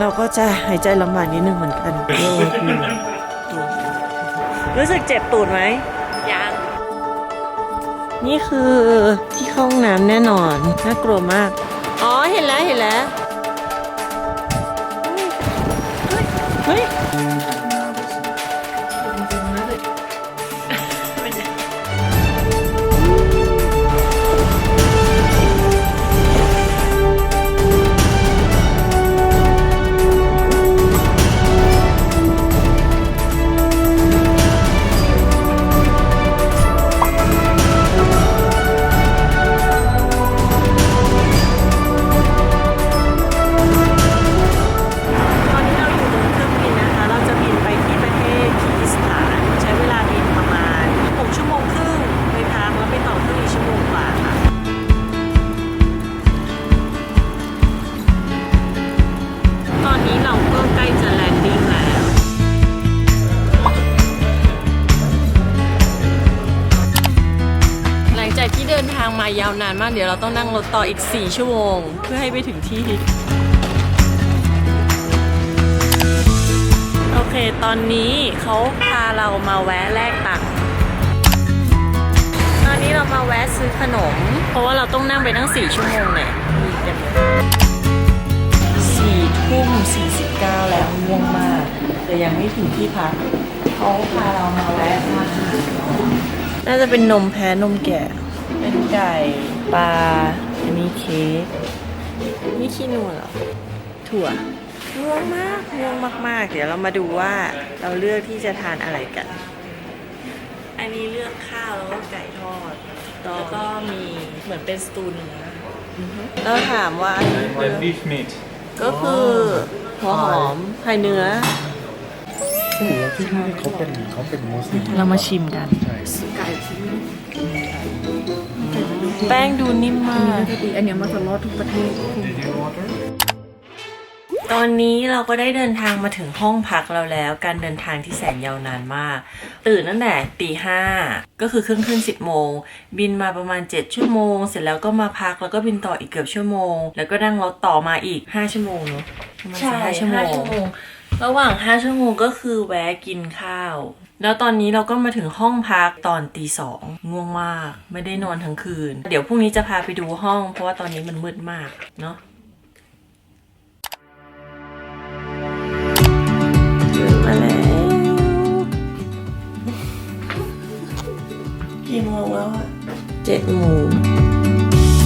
เราก็จะหายใจลำบากนิดนึงเหมือนกัน รู้สึกเจ็บตูดไหมยัง นี่คือที่เข้าห้องน้ำแน่นอน น่ากลัวมาก อ๋อเห็นแล้วเห็นแล้ว เฮ้ยต ต้องนั่งรถต่ออีก 4 ชั่วโมง เพื่อให้ไปถึงที่ โอเค ตอนนี้เขาพาเรามาแวะแลกตังค์ตอนนี้เรามาแวะซื้อขนม เพราะว่าเราต้องนั่งไปตั้ง 4 ชั่วโมงเนี่ยสี่ทุ่มสี่สิบเก้าแล้วง่วงมาก แต่ยังไม่ถึงที่พักเขาพาเรามาแวะทาน่าจะเป็นนมแพ้นมแกะเป็นไก่ ปลา อันนี้เค้ก นี่ขี้นัวเหรอ ถั่วง่วงมากง่วงมาก ๆ เดี๋ยวเรามาดูว่าเราเลือกที่จะทานอะไรกัน อันนี้เลือกข้าวแล้วก็ไก่ทอด แล้วก็มีเหมือนเป็นสตูเนื้ออแล้วถามว่าอันนี้คือ beef meat ก็คือหัวหอมไข่เนื้อแล้วที่นี่เขาเป็นเขาเป็นมุสลิมเรามาชิมกัน แป้งดูนิ่มมาก ดีอันเนี้ยมันจะรอดทุกประเทศตอนนี้เราก็ได้เดินทางมาถึงห้องพักเราแล้ว การเดินทางที่แสนยาวนานมาก ตื่นตั้งแต่ตีห้าก็คือเครื่องขึ้นสิบโมง บินมาประมาณ 7 ชั่วโมง เสร็จแล้วก็มาพักแล้วก็บินต่ออีกเกือบชั่วโมง แล้วก็นั่งรถต่อมาอีก 5 ชั่วโมงเนาะประมาณใช่ห้าชั่วโมห้าชั่วโมงงระหว่าง 5 ชั่วโมงก็คือแวะกินข้าว แล้วตอนนี้เราก็มาถึงห้องพักตอนตีสองง่วงมาก ไม่ได้นอนทั้งคืน เดี๋ยวพรุ่งนี้จะพาไปดูห้อง เพราะว่าตอนนี้มันมืดมากเนาะตื่นมาแล้วกี่โมงแล้วอะเจ็ดโมง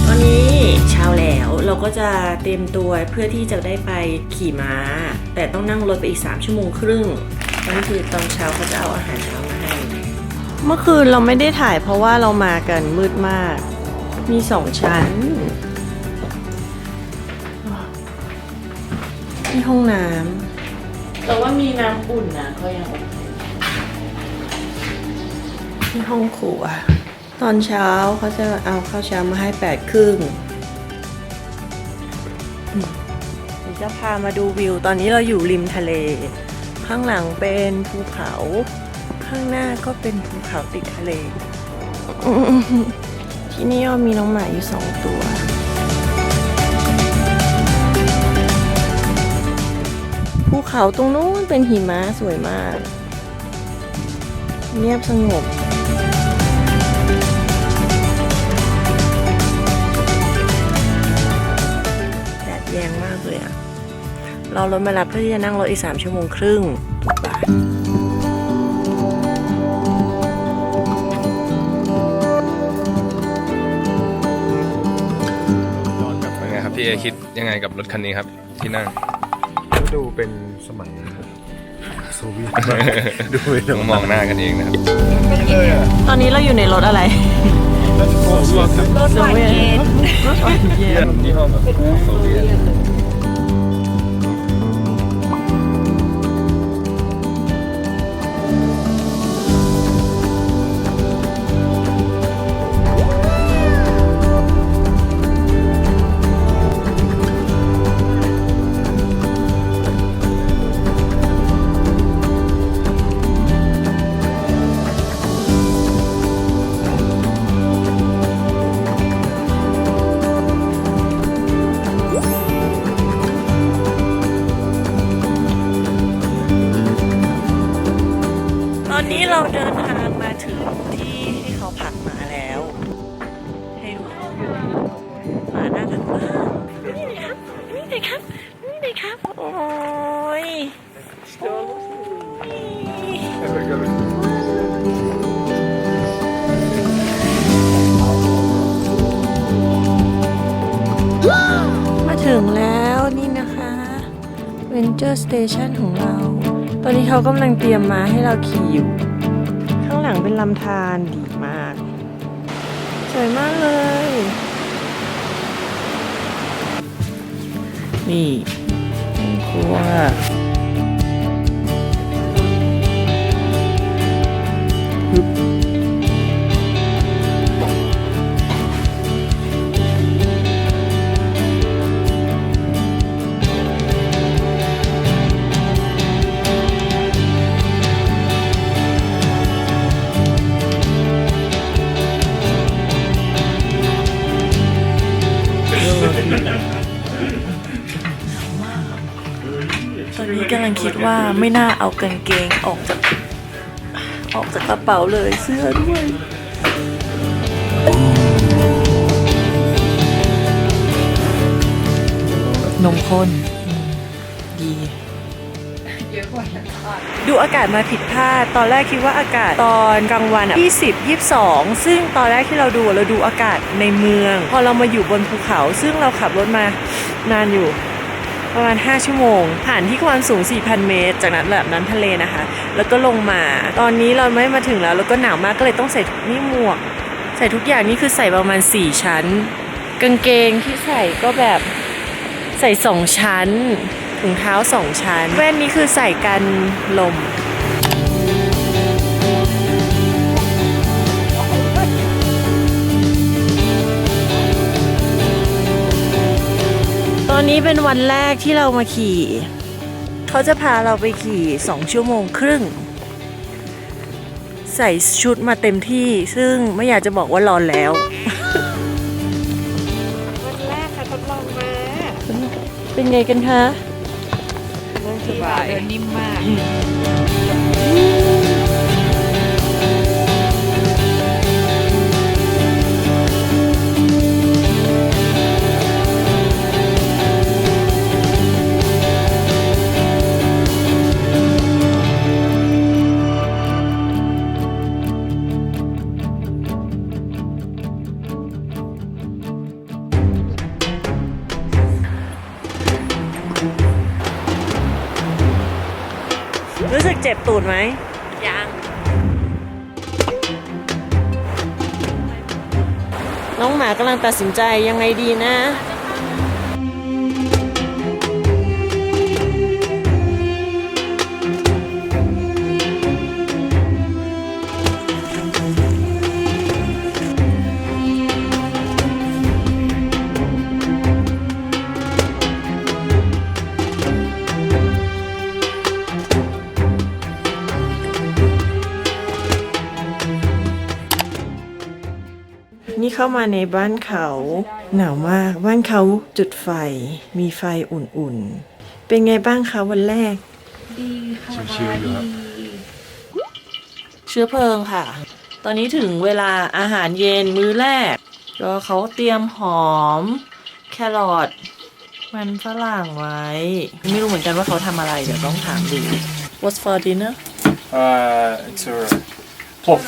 ตอนนี้เช้าแล้วเราก็จะเตรียมตัวเพื่อที่จะได้ไปขี่ม้า แต่ต้องนั่งรถไปอีก 3 ชั่วโมงครึ่ง นั่นคือตอนเช้าเขาจะเอาอาหารเช้ามาให้ เมื่อคืนเราไม่ได้ถ่ายเพราะว่าเรามากันมืดมาก มีสองชั้นที่ห้องน้ำแต่ว่ามีน้ำอุ่นนะก็ยังโอเคที่ห้องครัว ตอนเช้าเขาจะเอาข้าวเช้ามาให้แปดครึ่งอืมเดี๋ยวจะพามาดูวิว ตอนนี้เราอยู่ริมทะเล ข้างหลังเป็นภูเขา ข้างหน้าก็เป็นภูเขาติดทะเล ที่นี่มีน้องหมาอยู่สองตัว ภูเขาตรงนู้นเป็นหิมะสวยมาก เงียบสงบ รารถมารับเพื่อที่จะนั่งรถอีก 3 ชั่วโมงครึ่งบาทเป็นไงครับพี่เอคิดยังไงกับรถคันนี้ครับที่นั่ง ก็ดูเป็นสมัยโซเวียตดูไปต้องมองหน้ากันเองนะครับเลยอะตอนนี้เราอยู่ในรถอะไร รถหวานเย็นรถหวานเย็นยี่ห้อแบบโซเวียต เราเดินทางมาถึงที่ที่เขาพักมาแล้ว ให้ดูหมาน่ารักมากนี่เลยครับนี่เลยครับนี่เลยครับ โอ้ยโอ้ยมาถึงแล้วนี่นะคะ Venture Station ของเรา ตอนนี้เขากำลังเตรียมมาให้เราขี่อยู่ เป็นลำธารดีมาก สวยมากเลย นี่ครัว กำลังคิดว่าไม่น่าเอากางเกงออกจากออกจากกระเป๋าเลยเสื้อด้วยนมข้นอืมดี ดูอากาศมาผิดพลาด ตอนแรกคิดว่าอากาศตอนกลางวันอะ20 22 ซึ่งตอนแรกที่เราดูเราดูอากาศในเมือง พอเรามาอยู่บนภูเขา ซึ่งเราขับรถมานานอยู่ ประมาณ 5 ชั่วโมง ผ่านที่ความสูง 4,000 เมตร จากนั้นแบบน้ำทะเลนะคะ แล้วก็ลงมา ตอนนี้เราไม่มาถึงแล้ว แล้วก็หนาวมากก็เลยต้องใส่นี่หมวก ใส่ทุกอย่างนี่คือใส่ประมาณ 4 ชั้น กางเกงที่ใส่ก็แบบใส่ 2 ชั้นถุงเท้า 2 ชั้น แว่นนี้คือใส่กันลม ตอนนี้เป็นวันแรกที่เรามาขี่ เขาจะพาเราไปขี่สองชั่วโมงครึ่ง ใส่ชุดมาเต็มที่ซึ่งไม่อยากจะบอกว่าร้อนแล้ว วันแรกค่ะทดลองมาเป็นไงกันคะ สบาย เดินนิ่มมาก รู้สึกเจ็บตูดไหม ยัง น้องหมากำลังตัดสินใจยังไงดีนะ นี่เข้ามาในบ้านเขา หนาวมาก บ้านเขาจุดไฟ มีไฟอุ่นๆ เป็นไงบ้างคะวันแรก ดีค่ะชิวๆอยู่ครับ เชื้อเพลิงค่ะ ตอนนี้ถึงเวลาอาหารเย็นมื้อแรก ก็เขาเตรียมหอม แครอทมันฝรั่งไว้ ไม่รู้เหมือนกันว่าเขาทำอะไร เดี๋ยวต้องถามดู What's for dinner Uh, it's a puff.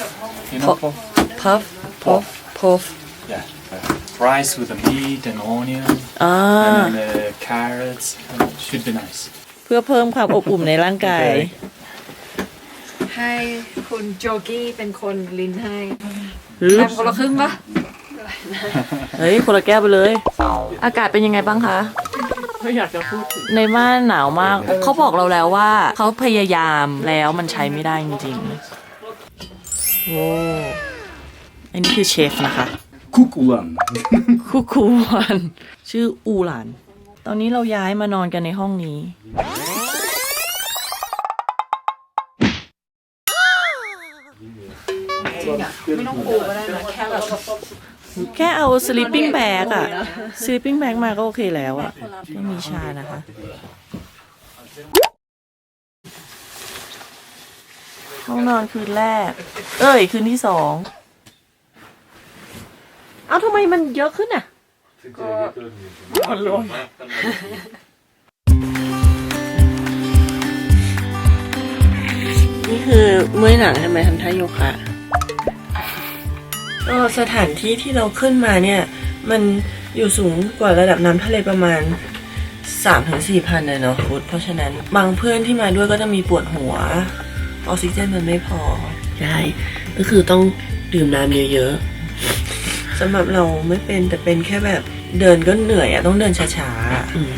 You know Puff. puff? puff puff puff Yeah. Uh, rice with the meat and onion อ่า and then the carrots. Uh, should be nice. เพื่อเพิ่มความอบอุ่นในร่างกาย ให้คุณโจกี้เป็นคนลิ้นให้หรือแบ่งคนละครึ่งปะเฮ้ย คนละแก้วไปเลย อากาศเป็นยังไงบ้างคะ ไม่อยากจะพูดถึงในบ้านหนาวมาก เขาบอกเราแล้วว่า เขาพยายามแล้วมันใช้ไม่ได้จริงๆ โอ้ อันนี้คือเชฟนะคะ Kukulan. คูคูวันชื่ออูหลาน ตอนนี้เราย้ายมานอนกันในห้องนี้ ไม่ต้องปูก็ได้นะแค่แบบแค่เอา sleeping bag อะ sleeping bag มาก็โอเคแล้วอะไม่มีชานะคะ ห้องนอนคืนแรก เอ้ย คืนที่สอง เอาทำไมมันเยอะขึ้นอะนี่คือเมื่อยหลังใช่ไหมทำท่าโยคะก็สถานที่ที่เราขึ้นมาเนี่ย มันอยู่สูงกว่าระดับน้ำทะเลประมาณ3ามถึงสี่พันเลยเนาะฟุตเพราะฉะนั้น บางเพื่อนที่มาด้วยก็จะมีปวดหัว ออกซิเจนมันไม่พอ ใช่ ก็คือต้องดื่มน้ำเยอะๆ สำหรับเราไม่เป็นแต่เป็นแค่แบบเดินก็เหนื่อยอะต้องเดินช้าๆอะอืม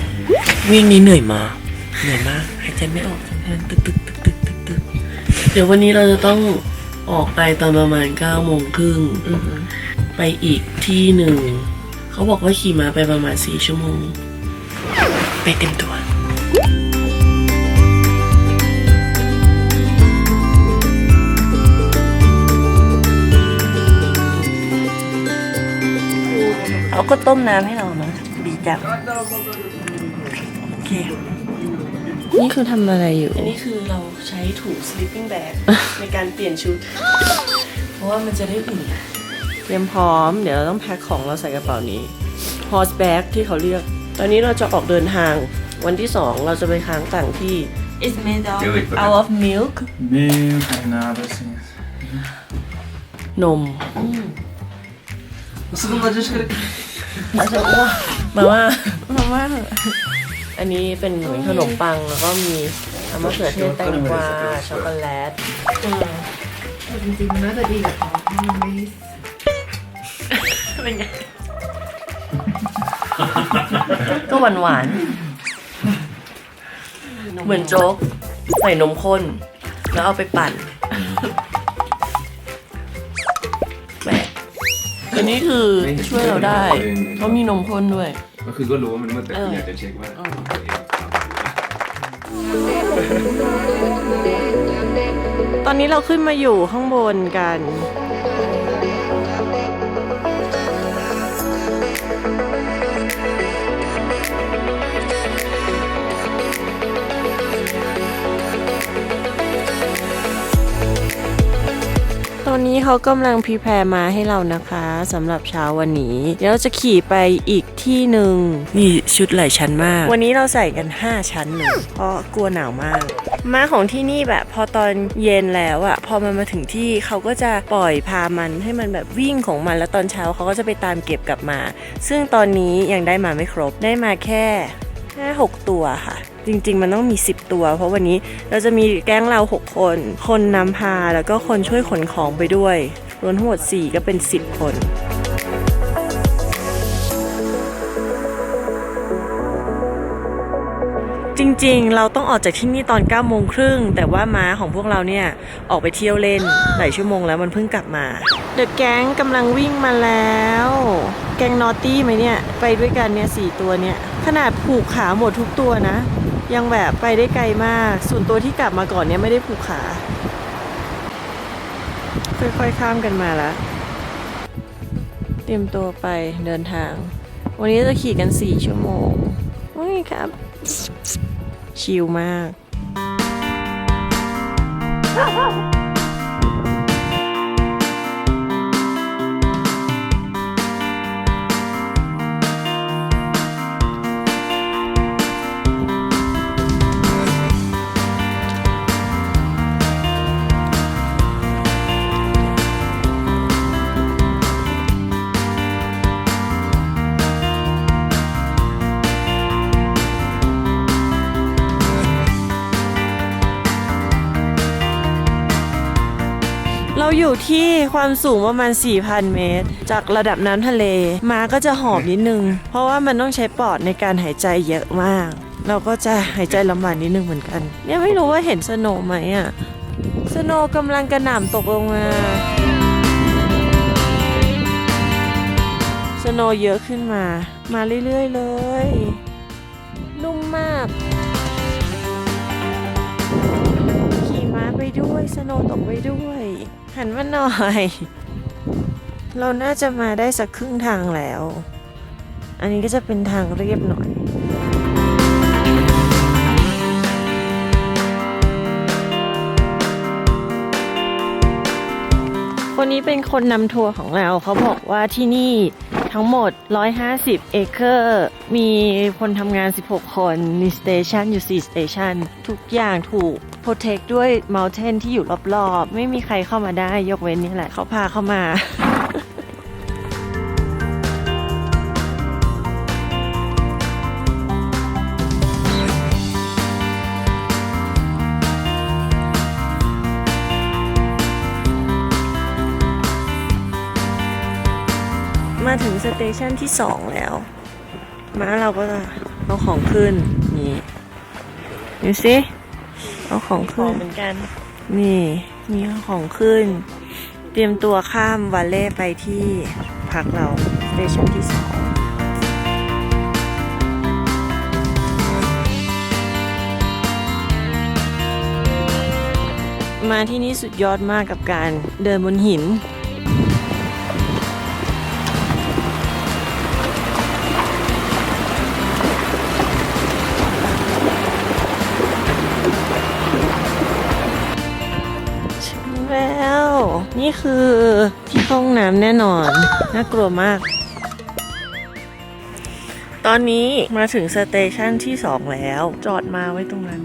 วิ่งนี้เหนื่อยมากเหนื่อยมากหายใจไม่ออกทั้งนั้นตึกตึกตึกตึกตึกตึกเดี๋ยววันนี้เราจะต้องออกไปตอนประมาณเก้าโมงครึ่งไปอีกที่หนึ่ง เขาบอกว่าขี่ม้าไปประมาณสี่ชั่วโมง ไปเต็มตัว ก็ต้มน้ำให้เราเนาะดีจังโอเค นี่คือทำอะไรอยู่ อันนี้คือเราใช้ถุง sleeping bag ในการเปลี่ยนชุด เพราะว่ามันจะได้อุ่นเตรียมพร้อม เดี๋ยวเราต้องแพ็คของเราใส่กระเป๋านี้ horse bag ที่เขาเรียก ตอนนี้เราจะออกเดินทาง วันที่สองเราจะไปค้างต่างที่ It's made of out of milk Milk and other things. นม Você não pode กิน มาว่า มาว่าอันนี้เป็นเหมือนขนมปังแล้วก็มีน้ำมะเขือเทศแตงกวาช็อกโกแลตอืมแต่จริงๆมันน่าจะดีกับท้องเพราะมันไม่เป็นไงก็หวานหวานๆเหมือนโจ๊กใส่นมข้น แล้วเอาไปปั่น อันนี้คือช่วยเราได้เพราะมีนมข้นด้วย ก็คือก็รู้ว่ามันมืดแต่อยากจะเช็คว่าตัวเองตอนนี้เราขึ้นมาอยู่ข้างบนกัน เขากำลังพรีแพร์มาให้เรานะคะสำหรับเช้าวันนี้ เดี๋ยวเราจะขี่ไปอีกที่หนึ่งนี่ชุดหลายชั้นมาก วันนี้เราใส่กัน 5 ชั้นเลยเพราะกลัวหนาวมากม้าของที่นี่แบบพอตอนเย็นแล้วอะพอมันมาถึงที่เขาก็จะปล่อยพามันให้มันแบบวิ่งของมันแล้วตอนเช้าเขาก็จะไปตามเก็บกลับมา ซึ่งตอนนี้ยังได้มาไม่ครบได้มาแค่ แค่หกตัวค่ะ จริง ๆ มันต้องมี 10 ตัว เพราะวันนี้เราจะมีแก๊งเรา 6 คน คนนำพาแล้วก็คนช่วยขนของไปด้วย รวมทั้งหมด 4 ก็เป็น 10 คน ริงๆ เราต้องออกจากที่นี่ตอน9โมงครึ่งแต่ว่าม้าของพวกเราเนี่ย ออกไปเที่ยวเล่นหลายชั่วโมงแล้วมันเพิ่งกลับมาเดอะแก๊งกำลังวิ่งมาแล้ว แก๊งนอตตี้ไหมเนี่ย ไปด้วยกันเนี่ยสตัวเนี่ย ขนาดผูกขาหมดทุกตัวนะ ยังแบบไปได้ไกลมาก ส่วนตัวที่กลับมาก่อนเนี่ยไม่ได้ผูกขา ค่อยๆข้ามกันมาล้วเตรียมตัวไปเดินทาง วันนี้จะขี่กัน 4 ชั่วโมงว้ยครับ ชิลมาก อยู่ที่ความสูงประมาณ 4,000 เมตร จากระดับน้ำทะเลมาก็จะหอบนิดนึง เพราะว่ามันต้องใช้ปอดในการหายใจเยอะมาก เราก็จะหายใจลำบากนิดนึงเหมือนกัน เนี่ยไม่รู้ว่าเห็นสโนว์ไหมอะสโนว์กำลังกระหน่ำตกลงมาสโนว์เยอะขึ้นมา มาเรื่อยๆเลย นุ่มมาก ขี่ม้าไปด้วย สโนว์ตกไปด้วย หันมาหน่อย เราน่าจะมาได้สักครึ่งทางแล้ว อันนี้ก็จะเป็นทางเรียบหน่อยคนนี้เป็นคนนำทัวร์ของเราเขาบอกว่าที่นี่ทั้งหมด 150 เอเคอร์ มีคนทำงาน 16 คน มีสเตชันอยู่ 4 สเตชันทุกอย่างถูก โปรเทคด้วยเมลเทนที่อยู่รอบๆ ไม่มีใครเข้ามาได้ยกเว้นนี่แหละเขาพาเข้ามามาถึงสเตชันที่สองแล้วม้าเราก็จะเอาของขึ้น นี่ดูสิ เอาของขึ้นเหมือนกัน นี่มีเอาของขึ้น เตรียมตัวข้ามวาเล่ไปที่พักเราสเตชันที่สองมาที่นี่สุดยอดมากกับการเดินบนหิน นี่คือที่ห้องน้ำแน่นอน น่ากลัวมาก ตอนนี้มาถึงสเตชันที่2แล้ว จอดมาไว้ตรงนั้น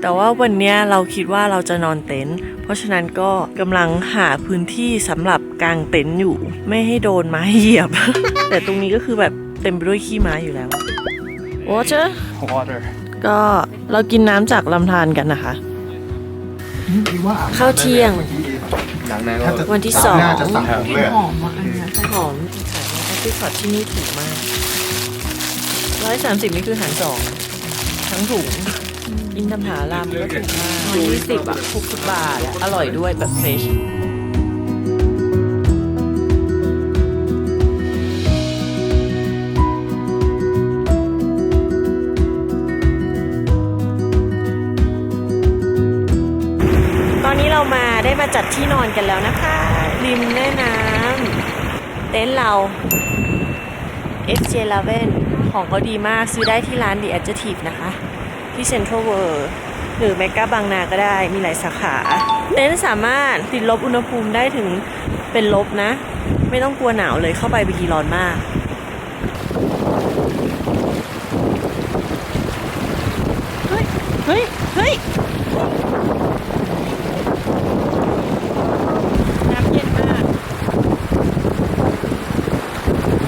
แต่ว่าวันเนี้ยเราคิดว่าเราจะนอนเต็นท์ เพราะฉะนั้นก็กำลังหาพื้นที่สำหรับกางเต็นท์อยู่ ไม่ให้โดนไม้เหยียบ แต่ตรงนี้ก็คือแบบเต็มไปด้วยขี้ไม้อยู่แล้ว water Water. ก็เรากินน้ำจากลำธารกันนะคะข้าวเที่ยง หลังนั้นก็วันที่สอง น่าจะสั่งผมเลยอะหอมอะอันเนี้ยหอมจริงค่ะแอปเปิลคอร์ที่นี่ถูกมากร้อยสามสิบนี่คือหารสองทั้งถุงอินทผลามก็ถูกมากยี่สิบอะหกสิบบาทอะอร่อยด้วยแบบเฟรชตอนนี้เรามา ได้มาจัดที่นอนกันแล้วนะคะ ริมแม่น้ำเต็นท์เรา SJ l a v e n ของก็ดีมากซื้อได้ที่ร้าน The Adjective นะคะ ที่ Central World หรือแมกกาบางนาก็ได้มีหลายสาขาเต็นท์สามารถติดลบอุณหภูมิได้ถึงเป็นลบนะ ไม่ต้องกลัวหนาวเลยเข้าไปบางทีร้อนมาก เฮ้ย เฮ้ย เฮ้ย น้ำเย็นมาก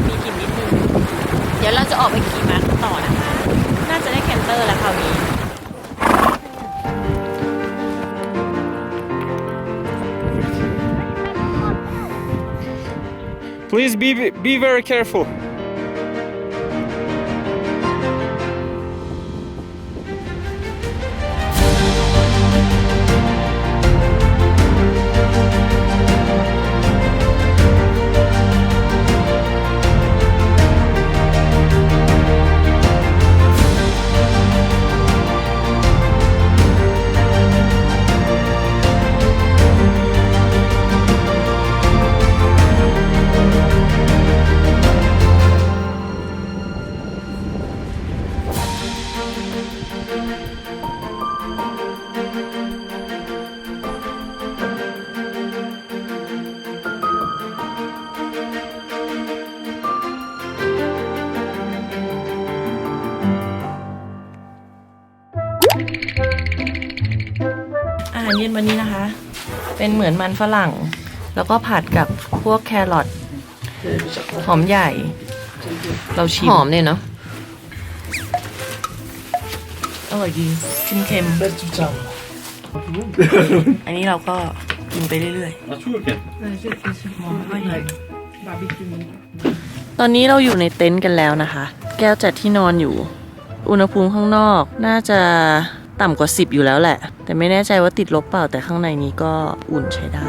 มีกลิ่นนิดนึง เดี๋ยวเรา จะออกไปขี่ม้าต่อนะคะ น่าจะได้แคนเตอร์แล้วคราวนี้ Please be be very careful. มือนมันฝรั่ง แล้วก็ผัดกับพวกแครอทหอมใหญ่ เราชิมหอมเนี่ยเนาะอร่อยดีชิมเค็มอันนี้เราก็กินไปเรื่อยๆตอนนี้เราอยู่ในเต็นท์กันแล้วนะคะ แก้วจัดที่นอนอยู่ อุณหภูมิข้างนอกน่าจะ ต่ำกว่า 10 อยู่แล้วแหละ แต่ไม่แน่ใจว่าติดลบเปล่าแต่ข้างในนี้ก็อุ่นใช้ได้